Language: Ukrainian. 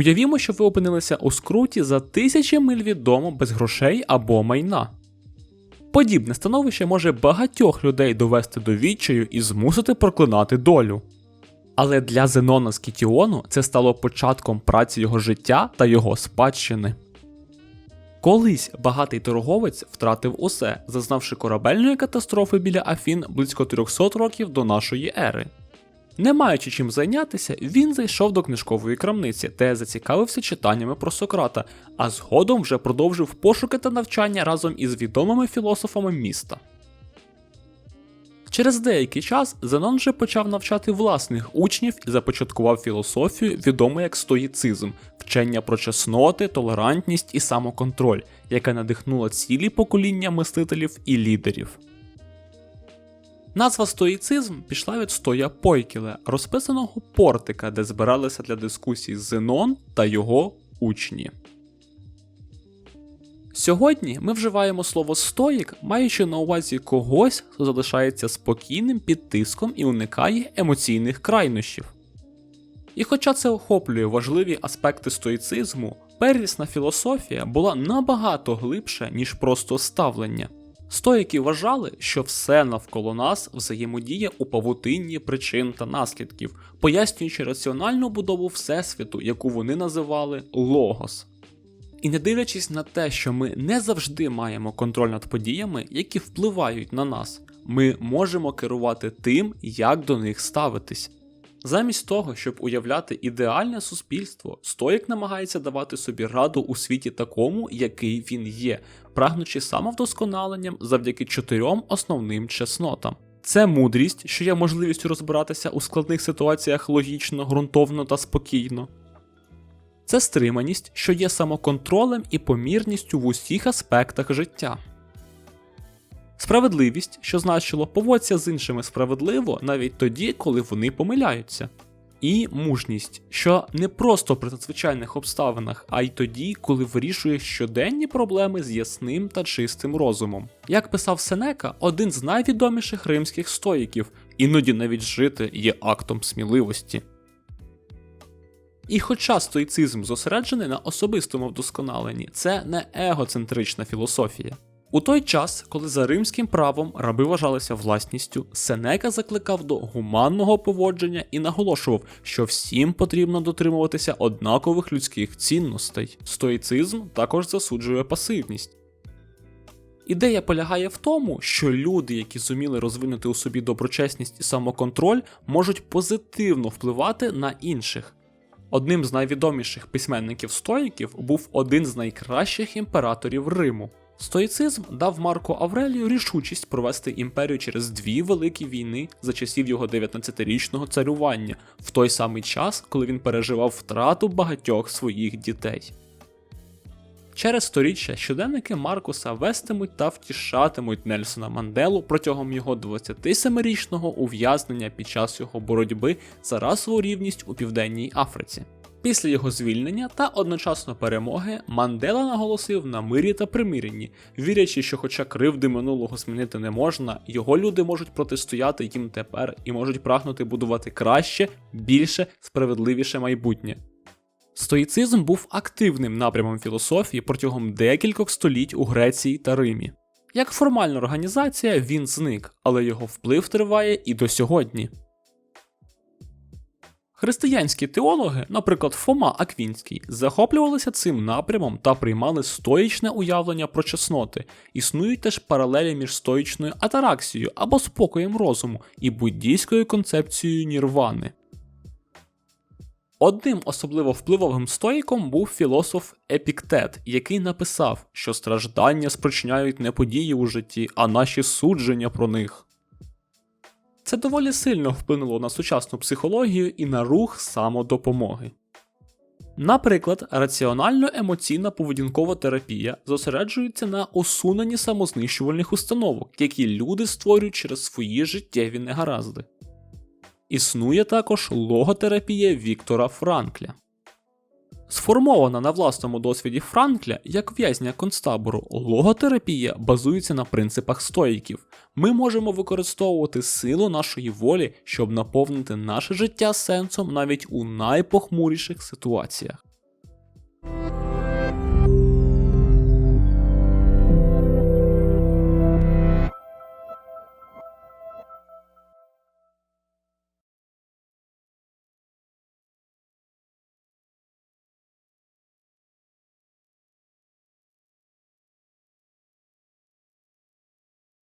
Уявімо, що ви опинилися у скруті за тисячі миль від дому без грошей або майна. Подібне становище може багатьох людей довести до відчаю і змусити проклинати долю. Але для Зенона з Кітіону це стало початком праці його життя та його спадщини. Колись багатий торговець втратив усе, зазнавши корабельної катастрофи біля Афін близько 300 років до нашої ери. Не маючи чим зайнятися, він зайшов до книжкової крамниці, де зацікавився читаннями про Сократа, а згодом вже продовжив пошуки та навчання разом із відомими філософами міста. Через деякий час Зенон вже почав навчати власних учнів і започаткував філософію, відому як стоїцизм, вчення про чесноти, толерантність і самоконтроль, яке надихнуло цілі покоління мислителів і лідерів. Назва стоїцизм пішла від стоя Пойкіле, розписаного портика, де збиралися для дискусій Зенон та його учні. Сьогодні ми вживаємо слово стоїк, маючи на увазі когось, хто залишається спокійним під тиском і уникає емоційних крайнощів. І хоча це охоплює важливі аспекти стоїцизму, первісна філософія була набагато глибше, ніж просто ставлення. Стоїки вважали, що все навколо нас взаємодіє у павутинні причин та наслідків, пояснюючи раціональну будову Всесвіту, яку вони називали логос. І не дивлячись на те, що ми не завжди маємо контроль над подіями, які впливають на нас, ми можемо керувати тим, як до них ставитись. Замість того, щоб уявляти ідеальне суспільство, стоїк намагається давати собі раду у світі такому, який він є, прагнучи самовдосконаленням завдяки чотирьом основним чеснотам. Це мудрість, що є можливістю розбиратися у складних ситуаціях логічно, ґрунтовно та спокійно. Це стриманість, що є самоконтролем і помірністю в усіх аспектах життя. Справедливість, що значило поводься з іншими справедливо навіть тоді, коли вони помиляються. І мужність, що не просто при надзвичайних обставинах, а й тоді, коли вирішує щоденні проблеми з ясним та чистим розумом. Як писав Сенека, один з найвідоміших римських стоїків, іноді навіть жити є актом сміливості. І хоча стоїцизм зосереджений на особистому вдосконаленні, це не егоцентрична філософія. У той час, коли за римським правом раби вважалися власністю, Сенека закликав до гуманного поводження і наголошував, що всім потрібно дотримуватися однакових людських цінностей. Стоїцизм також засуджує пасивність. Ідея полягає в тому, що люди, які зуміли розвинути у собі доброчесність і самоконтроль, можуть позитивно впливати на інших. Одним з найвідоміших письменників стоїків був один з найкращих імператорів Риму. Стоїцизм дав Марку Аврелію рішучість провести імперію через дві великі війни за часів його 19-річного царювання, в той самий час, коли він переживав втрату багатьох своїх дітей. Через сторіччя щоденники Маркуса вестимуть та втішатимуть Нельсона Манделу протягом його 27-річного ув'язнення під час його боротьби за расову рівність у Південній Африці. Після його звільнення та одночасно перемоги Мандела наголосив на мирі та примиренні, вірячи, що, хоча кривди минулого змінити не можна, його люди можуть протистояти їм тепер і можуть прагнути будувати краще, більше, справедливіше майбутнє. Стоїцизм був активним напрямом філософії протягом декількох століть у Греції та Римі. Як формальна організація він зник, але його вплив триває і до сьогодні. Християнські теологи, наприклад, Фома Аквінський, захоплювалися цим напрямом та приймали стоїчне уявлення про чесноти. Існують теж паралелі між стоїчною атараксією або спокоєм розуму і буддійською концепцією нірвани. Одним особливо впливовим стоїком був філософ Епіктет, який написав, що страждання спричиняють не події у житті, а наші судження про них. Це доволі сильно вплинуло на сучасну психологію і на рух самодопомоги. Наприклад, раціонально-емоційна поведінкова терапія зосереджується на усуненні самознищувальних установок, які люди створюють через свої життєві негаразди. Існує також логотерапія Віктора Франкля. Сформована на власному досвіді Франкля як в'язня концтабору, логотерапія базується на принципах стоїків. Ми можемо використовувати силу нашої волі, щоб наповнити наше життя сенсом навіть у найпохмуріших ситуаціях.